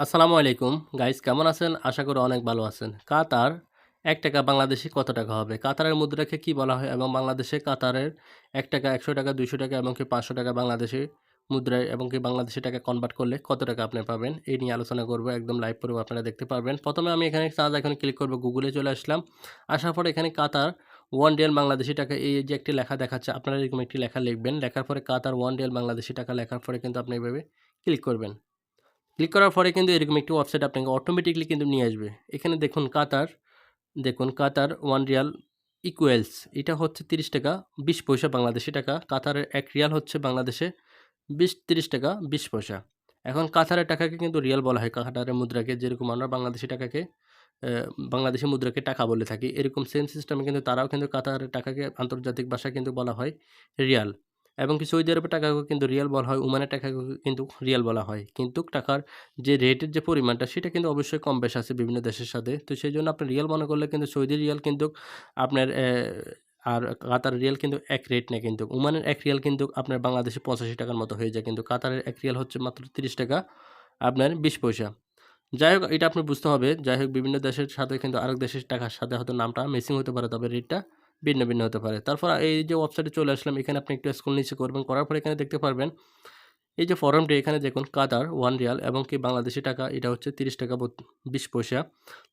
আসসালামু আলাইকুম। গাইস, কেমন আছেন? আশা করি অনেক ভালো আছেন। কাতার এক টাকা বাংলাদেশে কত টাকা হবে? কাতারের মুদ্রাকে কি বলা হয় এবং বাংলাদেশে কাতারের এক টাকা একশো টাকা, দুইশো টাকা এবং কি পাঁচশো টাকা বাংলাদেশি মুদ্রায় এবং কি বাংলাদেশি টাকা কনভার্ট করলে কত টাকা আপনি পাবেন? এই নিয়ে আলোচনা করব একদম লাইভ পরেও আপনারা দেখতে পারবেন। প্রথমে আমি এখানে চার্জ এখন ক্লিক করব গুগলে চলে আসলাম। আসার পরে এখানে কাতার ওয়ান রিয়াল বাংলাদেশি টাকা, এই যে একটি লেখা দেখাচ্ছে, আপনারা এরকম একটি লেখা লিখবেন। লেখার পরে কাতার ওয়ান রিয়াল বাংলাদেশি টাকা লেখার পরে কিন্তু আপনি এইভাবে ক্লিক করবেন। ক্লিক করার পরে কিন্তু এরকম একটি ওয়েবসাইট আপনাকে অটোমেটিকলি কিন্তু নিয়ে আসবে। এখানে দেখুন কাতার দেখুন কাতার ওয়ান রিয়াল ইকুয়েলস এটা হচ্ছে তিরিশ টাকা, বিশ পয়সা বাংলাদেশি টাকা কাতারের এক রিয়াল হচ্ছে বাংলাদেশে বিশ, তিরিশ টাকা, বিশ পয়সা। এখন কাতারের টাকাকে কিন্তু রিয়াল বলা হয় কাতারের মুদ্রাকে, যেরকম আমরা বাংলাদেশি টাকাকে বাংলাদেশি মুদ্রাকে টাকা বলে থাকি, এরকম সেম সিস্টেমে কিন্তু তারাও কিন্তু কাতারের টাকাকে আন্তর্জাতিক ভাষায় কিন্তু বলা হয় রিয়াল এবং কি সৌদি আরবের টাকাকে কিন্তু রিয়াল বলা হয়, ওমানের টাকাকে কিন্তু রিয়াল বলা হয়। কিন্তু টাকার যে রেটের যে পরিমাণটা, সেটা কিন্তু অবশ্যই কম বেশ আছে বিভিন্ন দেশের সাথে। তো সেই জন্য আপনি রিয়াল মনে করলে কিন্তু সৌদি রিয়াল কিন্তু আপনার আর কাতার রিয়াল কিন্তু এক রেট নেই কিন্তু। ওমানের এক রিয়াল কিন্তু আপনার বাংলাদেশে পঁচাশি টাকার মতো হয়ে যায়, কিন্তু কাতারের এক রিয়াল হচ্ছে মাত্র তিরিশ টাকা, আপনার বিশ পয়সা। যাই হোক, এটা আপনি বুঝতে হবে। যাই হোক, বিভিন্ন দেশের সাথে কিন্তু আরেক দেশের টাকার সাথে হয়তো নামটা মিসিং হতে পারে, তবে রেটটা ভিন্ন ভিন্ন হতে পারে। তারপর এই যে ওয়েবসাইটে চলে আসলাম, এখানে আপনি একটু স্কুল নিচে করবেন, করার পর এখানে দেখতে পারবেন, এই যে ফর্মটি এখানে দেখুন কাতার ওয়ান রিয়াল এবং কি বাংলাদেশি টাকা, এটা হচ্ছে তিরিশ টাকা বিশ পয়সা।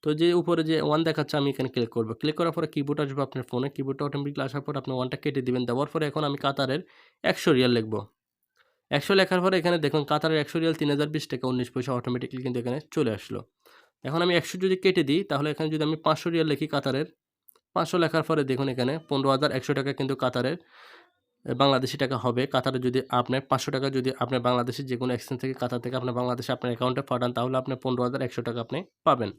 তো যে উপরে যে ওয়ান দেখাচ্ছে, আমি এখানে ক্লিক করব। ক্লিক করার পরে কিবোর্ড আসবে আপনার ফোনে কিবোর্ডটা অটোমেটিকলি আসার পর আপনি ওয়ানটা কেটে দিবেন। দেওয়ার পরে এখন আমি কাতারের একশো রিয়াল লিখব। একশো লেখার পরে এখানে দেখুন কাতারের একশো রিয়াল তিন হাজার বিশ টাকা উনিশ পয়সা অটোমেটিকলি কিন্তু এখানে চলে আসলো। এখন আমি একশো যদি কেটে দিই, তাহলে এখানে যদি আমি পাঁচশো রিয়াল লিখি কাতারের পাঁচশো লেখার পরে দেখুন এখানে পনেরো হাজার একশো টাকা কিন্তু কাতারের বাংলাদেশি টাকা হবে। কাতারে যদি আপনার পাঁচশো টাকা যদি আপনার বাংলাদেশের যে কোনো এক্সচেঞ্জ থেকে কাতার থেকে আপনার বাংলাদেশে আপনার অ্যাকাউন্টে পাঠান, তাহলে আপনি পনেরো হাজার একশো টাকা আপনি পাবেন।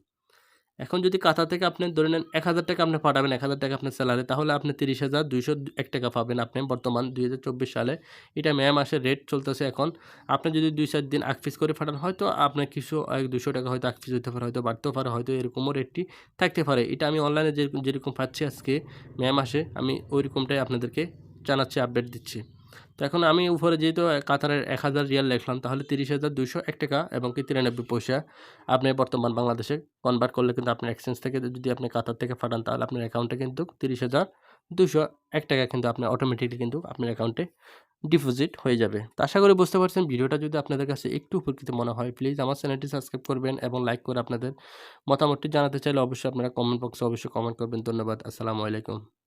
এখন যদি কাতার থেকে আপনি ধরে নেন এক হাজার টাকা আপনি পাঠাবেন, এক হাজার টাকা আপনার স্যালারি তাহলে আপনি তিরিশ হাজার দুইশো এক টাকা পাবেন আপনি বর্তমান দুই হাজার চব্বিশ সালে। এটা মে মাসের রেট চলতেছে এখন। আপনি যদি দুই চার দিন আকফিস করে পাঠান, হয়তো আপনার কিছু এক দুশো টাকা হয়তো আকফিস হতে পারে, হয়তো বাড়তেও পারে, হয়তো এরকমও রেটটি থাকতে পারে। এটা আমি অনলাইনে যেরকম পাচ্ছি আজকে মে মাসে, আমি ওই রকমটাই আপনাদেরকে জানাচ্ছি আপডেট দিচ্ছি। তো এখন আমি উপরে যেহেতু কাতারের এক হাজার রিয়াল লিখলাম, তাহলে তিরিশ হাজার দুশো এক টাকা এবং কি তিরানব্বই পয়সা আপনি বর্তমান বাংলাদেশে কনভার্ট করলে কিন্তু আপনার এক্সচেঞ্জ থেকে যদি আপনি কাতার থেকে পাঠান তাহলে আপনার অ্যাকাউন্টে কিন্তু তিরিশ হাজার দুশো এক টাকা কিন্তু আপনার অটোমেটিকলি কিন্তু আপনার অ্যাকাউন্টে ডিপোজিট হয়ে যাবে। তো আশা করি বুঝতে পারছেন, ভিডিওটা যদি আপনাদের কাছে একটু উপকৃত মনে হয় প্লিজ আমার চ্যানেলটি সাবস্ক্রাইব করবেন এবং লাইক করে আপনাদের মতামতটি জানাতে চাইলে অবশ্যই আপনারা কমেন্ট বক্সে অবশ্যই কমেন্ট করবেন। ধন্যবাদ, আসসালামু আলাইকুম।